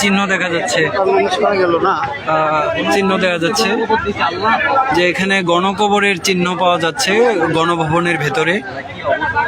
চিহ্ন দেখা যাচ্ছে। চিহ্ন দেখা যাচ্ছে যে এখানে গণকবরের চিহ্ন পাওয়া যাচ্ছে গণভবনের ভেতরে।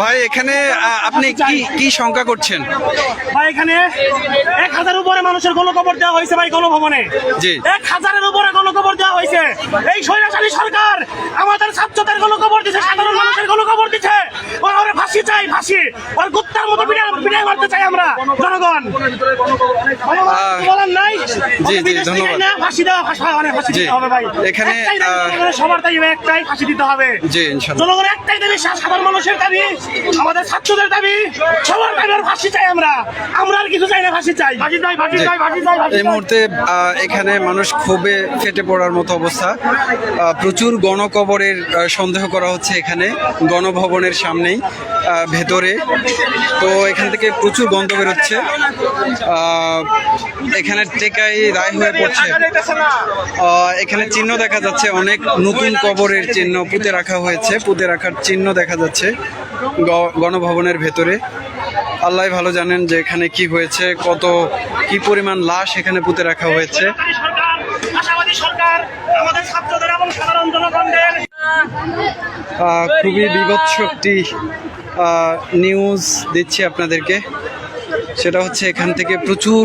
ভাই এখানে আপনি কি কি শঙ্কা করছেন? ভাই এখানে এক হাজার উপরে মানুষের গণকবর দেওয়া হয়েছে ভাই গণভবনে। এক হাজারের উপরে গণকবর দেওয়া হয়েছে। এই স্বৈরাচারী সরকার আমাদের ছাত্রদের খবর দিচ্ছে সাধারণ মানুষের গণকবর দিচ্ছে ওরা ওরে ফাঁসি চাই ফাঁসি। ওর গুত্তার মতো বিড়াল মারতে চাই আমরা জনগণ। বলেন নাই? জি, থেকে ধন্যবাদ। ফাঁসি দেওয়া ফাঁসি মানে ফাঁসি দিতে হবে ভাই। এখানে, সবার দাবি একটাই ফাঁসি দিতে হবে। জি জনগণের একটাই দাবি সাধারণ মানুষের দাবি আমাদের ছাত্রদের দাবি সবার দাবি আর ফাঁসি চাই আমরা। আমরা আর কিছু চাই না ফাঁসি চাই। ফাঁসি চাই ফাঁসি চাই ফাঁসি চাই এই মুহূর্তে এখানে মানুষ খুবই ফেটে পড়ার মতো অবস্থা। প্রচুর গণকবরের সন্দেহ করা হচ্ছে এখানে গণভবনের সামনেই ভেতরে। তো এখান থেকে প্রচুর গন্ধ বেরোচ্ছে। এখানে টেকাই রায় হয়ে পড়ছে। এখানে চিহ্ন দেখা যাচ্ছে অনেক নতুন কবরের চিহ্ন পুঁতে রাখা হয়েছে পুঁতে রাখার চিহ্ন দেখা যাচ্ছে গণভবনের ভেতরে। আল্লাহ ভালো জানেন যে এখানে কি হয়েছে কত কি পরিমাণ লাশ এখানে পুঁতে রাখা হয়েছে। খুবই বিভৎস একটি নিউজ দিচ্ছি আপনাদেরকে। সেটা হচ্ছে এখান থেকে প্রচুর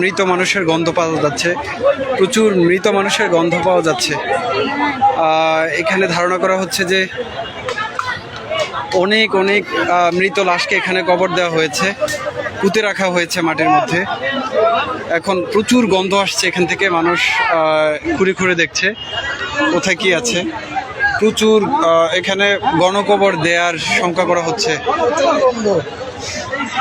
মৃত মানুষের গন্ধ পাওয়া যাচ্ছে। প্রচুর মৃত মানুষের গন্ধ পাওয়া যাচ্ছে। এখানে ধারণা করা হচ্ছে যে অনেক অনেক মৃত লাশকে এখানে কবর দেওয়া হয়েছে, পুঁতে রাখা হয়েছে মাটির মধ্যে। এখন প্রচুর গন্ধ আসছে এখান থেকে, মানুষ ঘুরে ঘুরে দেখছে কোথায় কি আছে। প্রচুর এখানে গণকবর দেয়ার শঙ্কা করা হচ্ছে।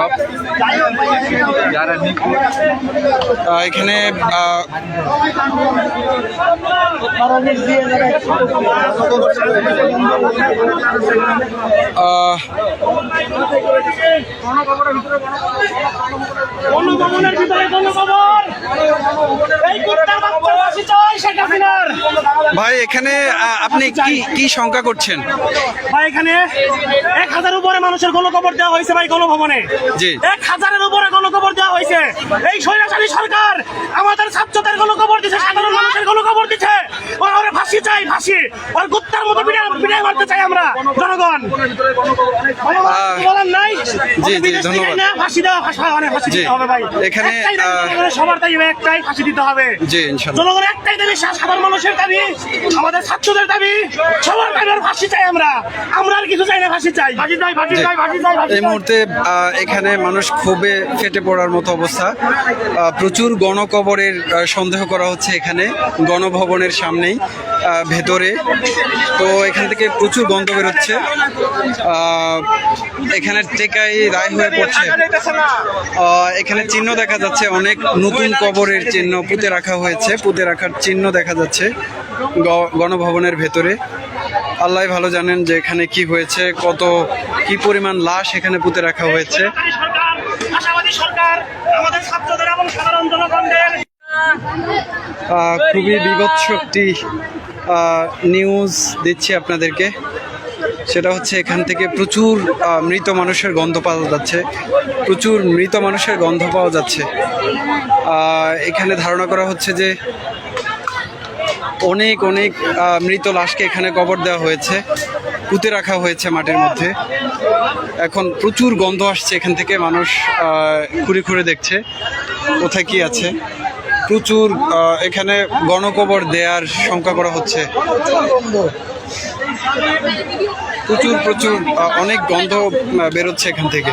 আহ, এখানে নিখোঁজ এখানে ভিতরে এই কুত্তার বাচ্চা ফাঁসি চাই শেখ হাসিনার ভাই এখানে আপনি কি কি শঙ্কা করছেন ভাই এখানে এক হাজার উপরে মানুষের গণকবর দেওয়া হয়েছে ভাই গণভবনে জি। এক হাজারের উপরে গণকবর দেওয়া হয়েছে। এই স্বৈরাচারী সরকার আমাদের ছাত্রদের গণকবর দিচ্ছে সাধারণ মানুষের গণকবর দিচ্ছে ওর ফাঁসি চাই ফাঁসি। ওর মতো বিড়াল বিড়াল মারতে চাই আমরা জনগণ। বলার নাই। জি, জি, ধন্যবাদ। ফাঁসি দেওয়া ফাঁসি মানে ফাঁসি দিতে হবে ভাই। এখানে, একটাই দাবি, আহ, জনগণের সবার দাবি একটাই ফাঁসি দিতে হবে। জি একটাই দাবি সাধারণ মানুষের দাবি আমাদের ছাত্রদের দাবি সবার দাবি আর ফাঁসি চাই আমরা। আমরা আর কিছু চাই না ফাঁসি চাই। ফাঁসি চাই ফাঁসি চাই ফাঁসি চাই। এই মুহূর্তে এখানে মানুষ ক্ষোভে ফেটে পড়ার মতো অবস্থা। প্রচুর গণকবরের সন্দেহ করা হচ্ছে এখানে, গণভবনের সামনেই ভেতরে। তো এখান থেকে প্রচুর গন্ধ বেরোচ্ছে। এখানে টেকাই রায় হয়ে পড়ছে। এখানে চিহ্ন দেখা যাচ্ছে, অনেক নতুন কবরের চিহ্ন পুঁতে রাখা হয়েছে, পুঁতে রাখার চিহ্ন দেখা যাচ্ছে গণভবনের ভেতরে। আল্লাহ ভালো জানেন যে এখানে কি হয়েছে, কত, কি পরিমাণ লাশ এখানে পুঁতে রাখা হয়েছে। সরকারি সরকার আমাদের ছাত্রদের এবং সাধারণ জনগণদের খুবই বিভৎস একটি নিউজ দিচ্ছি আপনাদেরকে। সেটা হচ্ছে এখান থেকে প্রচুর মৃত মানুষের গন্ধ পাওয়া যাচ্ছে। প্রচুর মৃত মানুষের গন্ধ পাওয়া যাচ্ছে। এখানে ধারণা করা হচ্ছে যে অনেক অনেক মৃত লাশকে এখানে কবর দেওয়া হয়েছে। পুঁতে রাখা হয়েছে মাটির মধ্যে। এখন প্রচুর গন্ধ আসছে এখান থেকে, মানুষ ঘুরে ঘুরে দেখছে কোথায় কি আছে। প্রচুর এখানে গণকবর দেয়ার শঙ্কা করা হচ্ছে। প্রচুর প্রচুর অনেক গন্ধ বেরোচ্ছে এখান থেকে।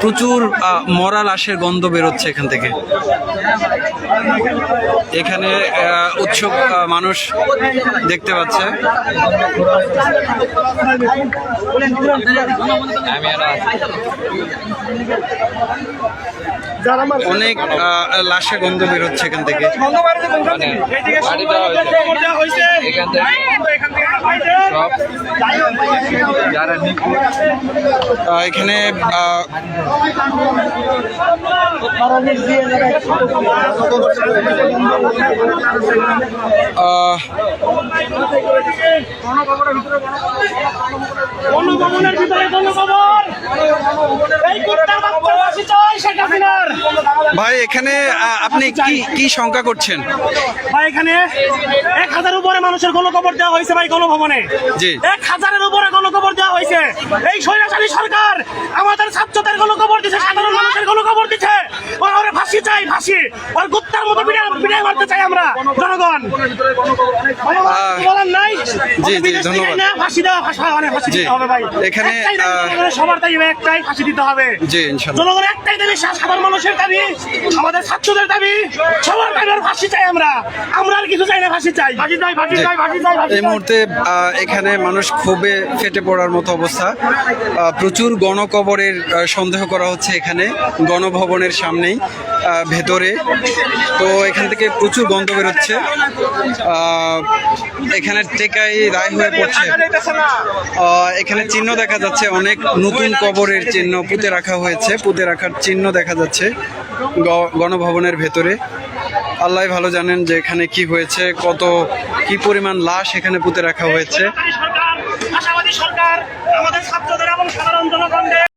প্রচুর মরা লাশের গন্ধ বেরোচ্ছে এখান থেকে। এখানে আহ, মানুষ দেখতে পাচ্ছে। অনেক লাশের গন্ধ বেরোচ্ছে এখান থেকে। এখান গণভবনের ভিতরে গণভবন এই কুত্তার বাচ্চা ফাঁসি চাই শেখ হাসিনার ভাই এখানে আপনি কি কি শঙ্কা করছেন? ভাই এখানে এক হাজার উপরে মানুষের গণকবর দেওয়া হয়েছে ভাই গণভবনে। এক হাজারের উপরে গণকবর এই স্বৈরাচারী সরকার আমাদের ছাত্রদের গণকবর দিচ্ছে সাধারণ মানুষের গণকবর দিচ্ছে ওর ওরে ফাঁসি চাই ফাঁসি। ওর কুত্তার মতো বিড়াল বিড়াল মারতে চাই আমরা জনগণ। বলার নাই জি, জি, ধন্যবাদ। না, ফাঁসি দেওয়া ফাঁসি মানে ফাঁসি দিতে হবে ভাই। এখানে, সবার দাবি একটাই ফাঁসি দিতে হবে। জি ইনশাল্লাহ। জনগণের একটাই দাবি সাধারণ মানুষের দাবি আমাদের ছাত্রদের দাবি সবার দাবি আর ফাঁসি চাই আমরা। আমরা আর কিছু চাই না ফাঁসি চাই। ফাঁসি চাই ফাঁসি চাই ফাঁসি চাই এই মুহূর্তে এখানে মানুষ ক্ষোভে ফেটে পড়ার মতো অবস্থা। প্রচুর গণকবরের সন্দেহ করা হচ্ছে এখানে, গণভবনের সামনেই ভেতরে। তো এখান থেকে প্রচুর গন্ধ বেরোচ্ছে। এখানে টেকাই রায় হয়ে পড়ছে। এখানে চিহ্ন দেখা যাচ্ছে, অনেক নতুন কবরের চিহ্ন পুঁতে রাখা হয়েছে, পুঁতে রাখার চিহ্ন দেখা যাচ্ছে গণভবনের ভেতরে। আল্লাহ ভালো জানেন যে এখানে কি হয়েছে, কত, কি পরিমাণ লাশ এখানে পুঁতে রাখা হয়েছে সরকারি সরকার আশাবাদী সরকার আমাদের ছাত্রদের এবং সাধারণ জনগণদের।